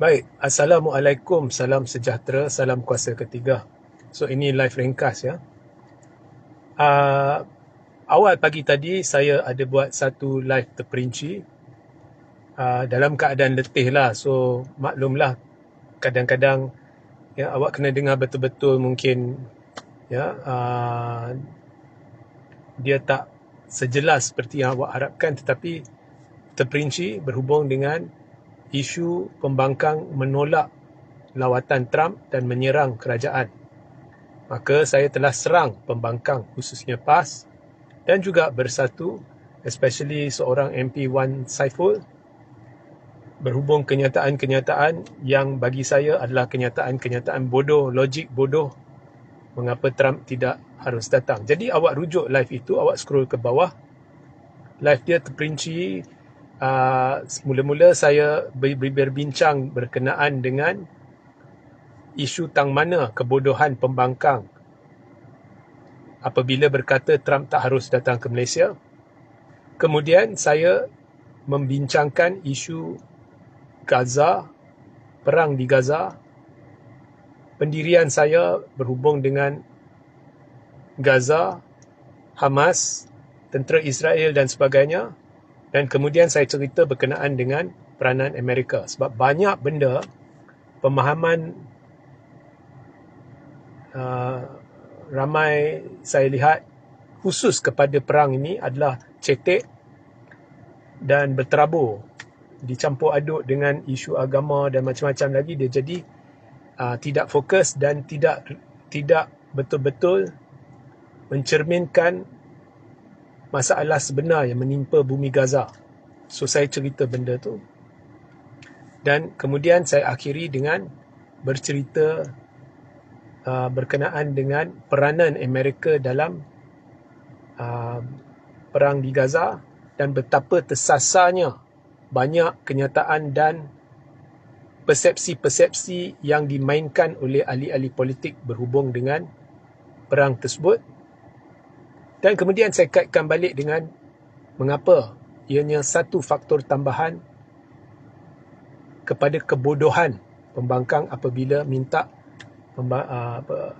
Baik, Assalamualaikum, salam sejahtera, salam kuasa ketiga. So ini live ringkas ya. Uh, awal pagi tadi saya ada buat satu live terperinci uh, dalam keadaan letih lah. So maklumlah kadang-kadang ya awak kena dengar betul-betul mungkin ya uh, dia tak sejelas seperti yang awak harapkan tetapi terperinci berhubung dengan isu pembangkang menolak lawatan Trump dan menyerang kerajaan. Maka saya telah serang pembangkang khususnya PAS dan juga bersatu especially seorang MP Wan Saiful berhubung kenyataan-kenyataan yang bagi saya adalah kenyataan-kenyataan bodoh, logik bodoh mengapa Trump tidak harus datang. Jadi awak rujuk live itu, awak scroll ke bawah. Live dia terperinci uh, mula-mula saya ber- berbincang berkenaan dengan isu tang mana kebodohan pembangkang apabila berkata Trump tak harus datang ke Malaysia. Kemudian saya membincangkan isu Gaza, perang di Gaza. Pendirian saya berhubung dengan Gaza, Hamas, tentera Israel dan sebagainya. Dan kemudian saya cerita berkenaan dengan peranan Amerika. Sebab banyak benda pemahaman uh, ramai saya lihat khusus kepada perang ini adalah cetek dan berterabur dicampur aduk dengan isu agama dan macam-macam lagi dia jadi uh, tidak fokus dan tidak tidak betul-betul mencerminkan masalah sebenar yang menimpa bumi Gaza. So saya cerita benda tu. Dan kemudian saya akhiri dengan bercerita uh, berkenaan dengan peranan Amerika dalam uh, perang di Gaza dan betapa tersasarnya banyak kenyataan dan persepsi-persepsi yang dimainkan oleh ahli-ahli politik berhubung dengan perang tersebut dan kemudian saya kaitkan balik dengan mengapa ianya satu faktor tambahan kepada kebodohan pembangkang apabila minta apa,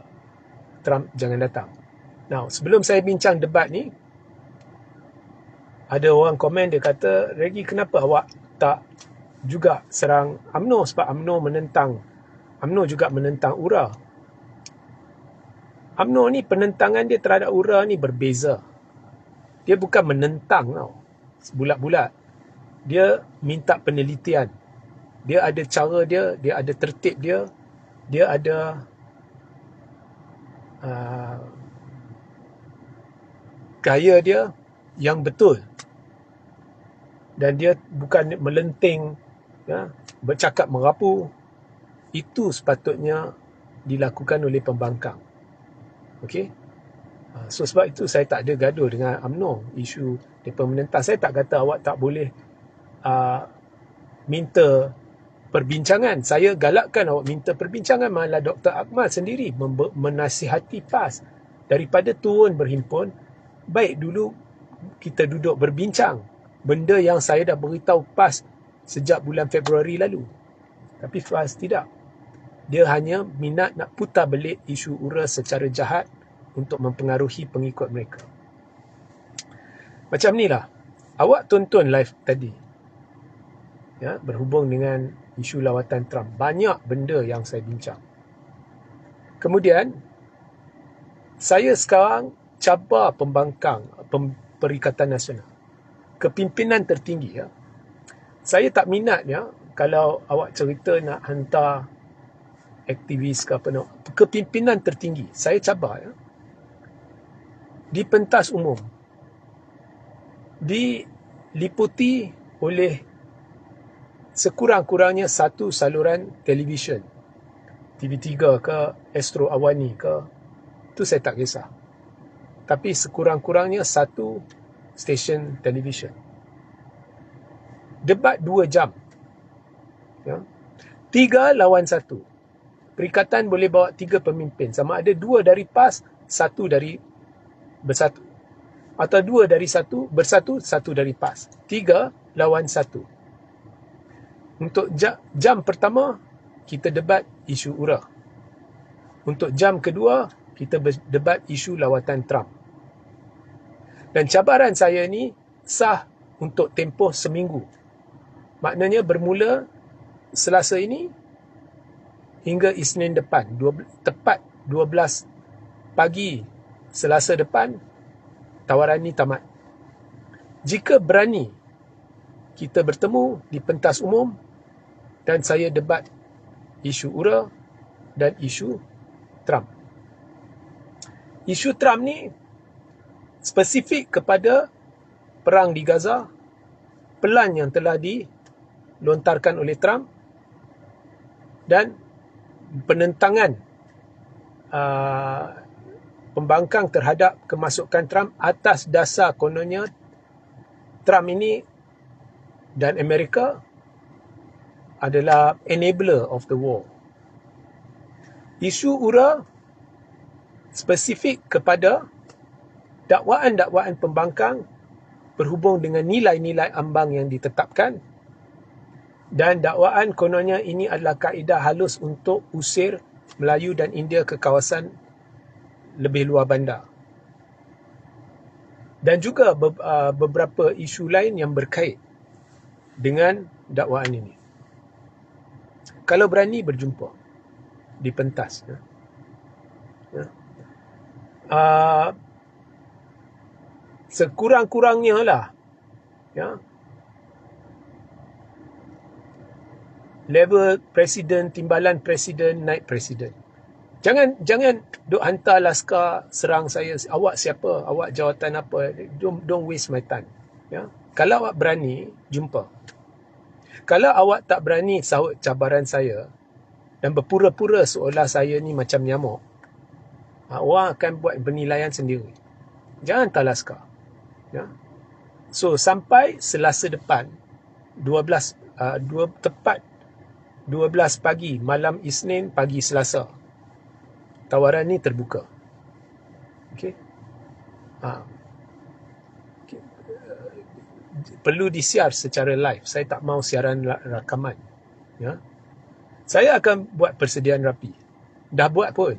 Trump jangan datang. Now, sebelum saya bincang debat ni, ada orang komen dia kata, Regi kenapa awak tak juga serang AMNO sebab AMNO menentang AMNO juga menentang URA. UMNO ni penentangan dia terhadap URA ni berbeza. Dia bukan menentang tau. Bulat-bulat. Dia minta penelitian. Dia ada cara dia, dia ada tertib dia, dia ada uh, gaya dia yang betul. Dan dia bukan melenting, ya, bercakap merapu. Itu sepatutnya dilakukan oleh pembangkang. Okey. Ah, so sebab itu saya tak ada gaduh dengan UMNO isu depa menentang. Saya tak kata awak tak boleh uh, minta perbincangan. Saya galakkan awak minta perbincangan malah Dr. Akmal sendiri menasihati PAS daripada turun berhimpun baik dulu kita duduk berbincang benda yang saya dah beritahu PAS sejak bulan Februari lalu. Tapi PAS tidak. Dia hanya minat nak putar belik isu URA secara jahat untuk mempengaruhi pengikut mereka. Macam ni lah. Awak tonton live tadi. Ya, berhubung dengan isu lawatan Trump. Banyak benda yang saya bincang. Kemudian, saya sekarang cabar pembangkang pem, Perikatan Nasional. Kepimpinan tertinggi. Ya. Saya tak minat ya, kalau awak cerita nak hantar aktivis ke apa nak kepimpinan tertinggi. Saya cabar ya. Di pentas umum diliputi oleh sekurang-kurangnya satu saluran televisyen. TV3 ke Astro Awani ke tu saya tak kisah. Tapi sekurang-kurangnya satu stesen televisyen. Debat dua jam ya. Tiga lawan satu perikatan boleh bawa tiga pemimpin. Sama ada dua dari PAS, satu dari bersatu. Atau dua dari satu, bersatu, satu dari PAS. Tiga lawan satu. Untuk jam, jam pertama, kita debat isu URA. Untuk jam kedua, kita berdebat isu lawatan Trump. Dan cabaran saya ni sah untuk tempoh seminggu. Maknanya bermula selasa ini hingga Isnin depan. Dua, tepat 12 pagi selasa depan, tawaran ini tamat. Jika berani kita bertemu di pentas umum dan saya debat isu URA dan isu Trump. Isu Trump ni spesifik kepada perang di Gaza, pelan yang telah dilontarkan oleh Trump dan penentangan uh, pembangkang terhadap kemasukan Trump atas dasar kononnya Trump ini dan Amerika adalah enabler of the war. Isu URA spesifik kepada dakwaan-dakwaan pembangkang berhubung dengan nilai-nilai ambang yang ditetapkan dan dakwaan kononnya ini adalah kaedah halus untuk usir Melayu dan India ke kawasan lebih luar bandar. Dan juga uh, beberapa isu lain yang berkait dengan dakwaan ini. Kalau berani berjumpa di pentas. Ya. Ya. Uh, sekurang-kurangnya lah. Ya. Level presiden, timbalan presiden, naik presiden. Jangan jangan duk hantar laskar serang saya. Awak siapa? Awak jawatan apa? Don't, don't waste my time. Ya. Kalau awak berani, jumpa. Kalau awak tak berani sahut cabaran saya dan berpura-pura seolah saya ni macam nyamuk, awak akan buat penilaian sendiri. Jangan hantar laskar. Ya. So, sampai selasa depan, 12, uh, dua, tepat 12 pagi, malam Isnin, pagi Selasa tawaran ni terbuka. Okey. Ha. Okay. Perlu disiar secara live. Saya tak mau siaran rakaman. Ya. Saya akan buat persediaan rapi. Dah buat pun.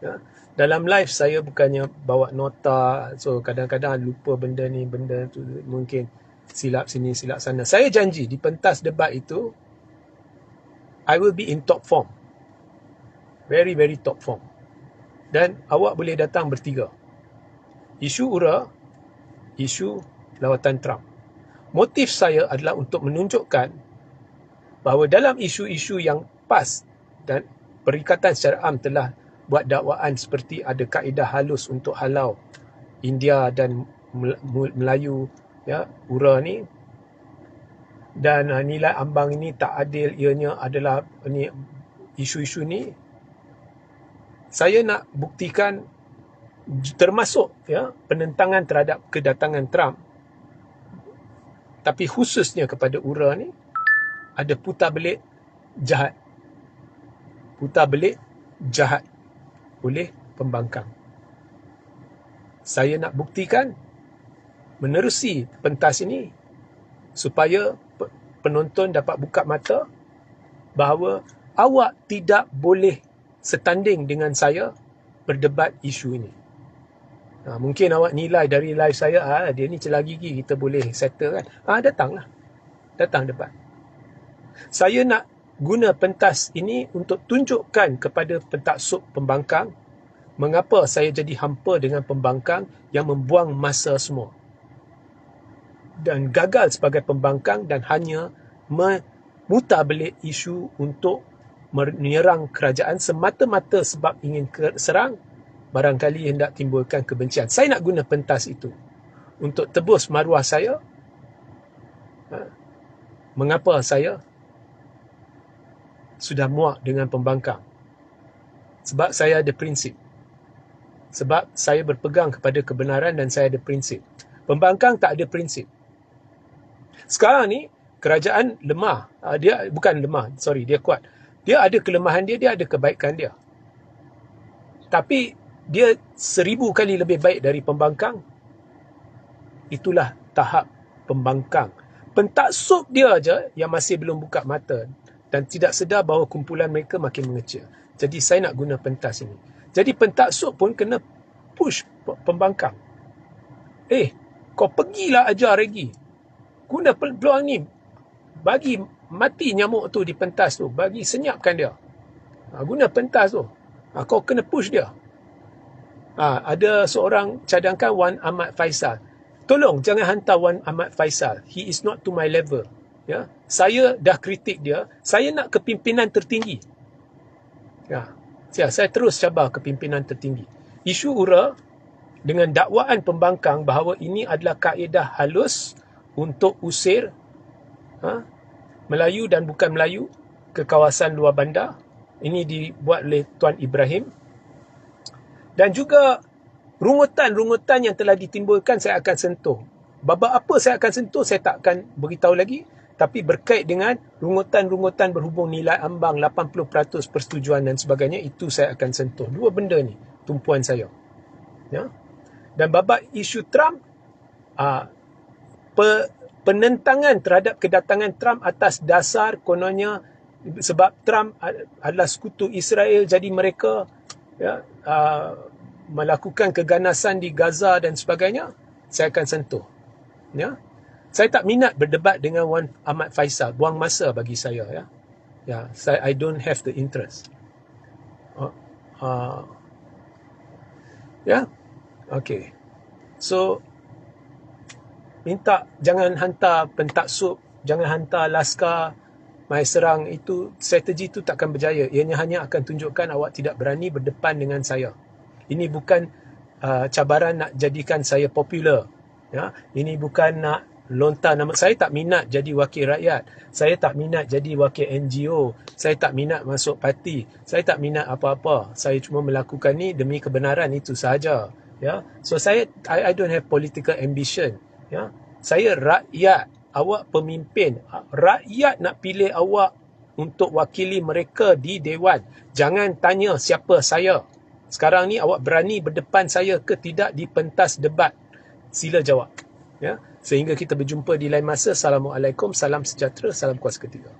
Ya. Dalam live saya bukannya bawa nota. So kadang-kadang lupa benda ni, benda tu mungkin silap sini, silap sana. Saya janji di pentas debat itu I will be in top form. Very very top form. Dan awak boleh datang bertiga. Isu URA isu lawatan Trump. Motif saya adalah untuk menunjukkan bahawa dalam isu-isu yang pas dan perikatan secara am telah buat dakwaan seperti ada kaedah halus untuk halau India dan Melayu ya URA ni dan uh, nilai ambang ini tak adil. Ianya adalah ini isu-isu ni saya nak buktikan termasuk ya penentangan terhadap kedatangan Trump. Tapi khususnya kepada URA ni ada putar belik jahat. Putar belik jahat oleh pembangkang. Saya nak buktikan menerusi pentas ini supaya penonton dapat buka mata bahawa awak tidak boleh setanding dengan saya berdebat isu ini. Ha, mungkin awak nilai dari live saya, ha, dia ni celah gigi, kita boleh settle kan. Ha, datanglah. Datang debat. Saya nak guna pentas ini untuk tunjukkan kepada pentaksub pembangkang mengapa saya jadi hampa dengan pembangkang yang membuang masa semua. Dan gagal sebagai pembangkang dan hanya memutar belik isu untuk menyerang kerajaan semata-mata sebab ingin serang barangkali hendak timbulkan kebencian. Saya nak guna pentas itu untuk tebus maruah saya. Ha? Mengapa saya sudah muak dengan pembangkang? Sebab saya ada prinsip. Sebab saya berpegang kepada kebenaran dan saya ada prinsip. Pembangkang tak ada prinsip. Sekarang ni kerajaan lemah. Ha, dia bukan lemah, sorry, dia kuat. Dia ada kelemahan dia, dia ada kebaikan dia. Tapi dia seribu kali lebih baik dari pembangkang. Itulah tahap pembangkang. Pentaksub dia aja yang masih belum buka mata dan tidak sedar bahawa kumpulan mereka makin mengecil. Jadi saya nak guna pentas ini. Jadi pentaksub pun kena push pembangkang. Eh, kau pergilah ajar lagi. Guna peluang ni. Bagi mati nyamuk tu di pentas tu. Bagi senyapkan dia. Ha, guna pentas tu. Ha, kau kena push dia. Ha, ada seorang cadangkan Wan Ahmad Faisal. Tolong jangan hantar Wan Ahmad Faisal. He is not to my level. Ya, saya dah kritik dia. Saya nak kepimpinan tertinggi. Ya, saya, saya terus cabar kepimpinan tertinggi. Isu URA dengan dakwaan pembangkang bahawa ini adalah kaedah halus untuk usir ha, Melayu dan bukan Melayu ke kawasan luar bandar. Ini dibuat oleh Tuan Ibrahim. Dan juga rungutan-rungutan yang telah ditimbulkan saya akan sentuh. Babak apa saya akan sentuh saya tak akan beritahu lagi. Tapi berkait dengan rungutan-rungutan berhubung nilai ambang 80% persetujuan dan sebagainya, itu saya akan sentuh. Dua benda ni, tumpuan saya. Ya? Dan babak isu Trump, aa, pe, penentangan terhadap kedatangan Trump atas dasar kononnya sebab Trump adalah sekutu Israel, jadi mereka ya, aa, melakukan keganasan di Gaza dan sebagainya, saya akan sentuh. Ya. Saya tak minat berdebat dengan Wan Ahmad Faisal, buang masa bagi saya ya. Ya, saya I don't have the interest. Uh, uh, ya. Okay. So minta jangan hantar pentaksub, jangan hantar laskar mai serang itu strategi itu takkan berjaya. Ianya hanya akan tunjukkan awak tidak berani berdepan dengan saya. Ini bukan uh, cabaran nak jadikan saya popular. Ya, ini bukan nak lontar nama saya tak minat jadi wakil rakyat. Saya tak minat jadi wakil NGO. Saya tak minat masuk parti. Saya tak minat apa-apa. Saya cuma melakukan ni demi kebenaran itu sahaja. Ya. So saya I, I don't have political ambition. Ya. Saya rakyat, awak pemimpin. Rakyat nak pilih awak untuk wakili mereka di dewan. Jangan tanya siapa saya. Sekarang ni awak berani berdepan saya ke tidak di pentas debat? Sila jawab. Ya. Sehingga kita berjumpa di lain masa. Assalamualaikum, salam sejahtera, salam kuasa ketiga.